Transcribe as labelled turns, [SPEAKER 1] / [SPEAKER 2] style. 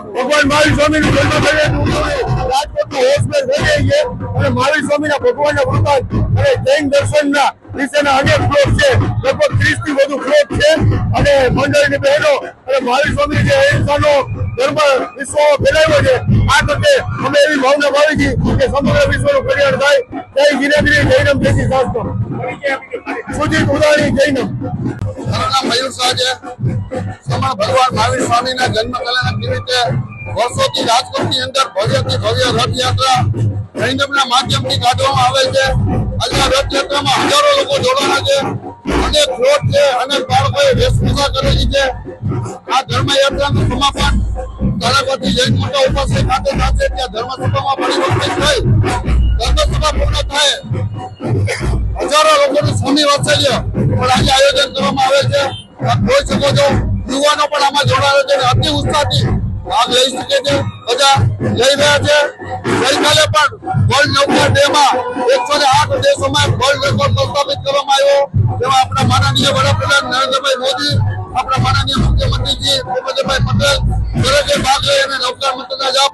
[SPEAKER 1] ભગવાન મહાવીર સ્વામી નું જન્મ થયો રાજકોટનું હોસ્પિટલ અને મહાવીર સ્વામી ના ભગવાન અને જૈન દર્શન ના અનેક ફ્લોટ છે. લગભગ ત્રીસથી વધુ ફ્લોટ છે. અને મંડળની બહેનો અને મહાવીર સ્વામી જે અહિંસાનો ધર્મ વિશ્વમાં ફેલાવ્યો છે આ તકે અમે એવી ભાવના ભાવી છે કે સમગ્ર વિશ્વનું કલ્યાણ થાય. જય ધીરે જૈનમ જયસી શાસ્ત્ર સુજીત ઉદાણી જૈનમ
[SPEAKER 2] માધ્યમથી કાઢવામાં આવે છે. આજે રથયાત્રામાં હજારો લોકો જોડાણા છે. અનેક ફ્લોટ છે, અનેક બાળકોએ કરેલી છે. આ ધર્મયાત્રાનું સમાપન અતિ ઉત્સાહથી ભાગ લઈ શકે છે, બધા લઈ રહ્યા છે. ગઈકાલે પણ વર્લ્ડ નૌકા ડે માં એકસો ને આઠ દેશોમાં વર્લ્ડ રેકોર્ડ સ્થાપિત કરવામાં આવ્યો. જેમાં આપણા માનનીય વડાપ્રધાન નરેન્દ્રભાઈ મોદી આપણા માનનીય મુખ્યમંત્રીજી ભૂપેન્દ્રભાઈ પટેલ દરેકે ભાગ લઈ અને નૌકા મંત્રના જાપ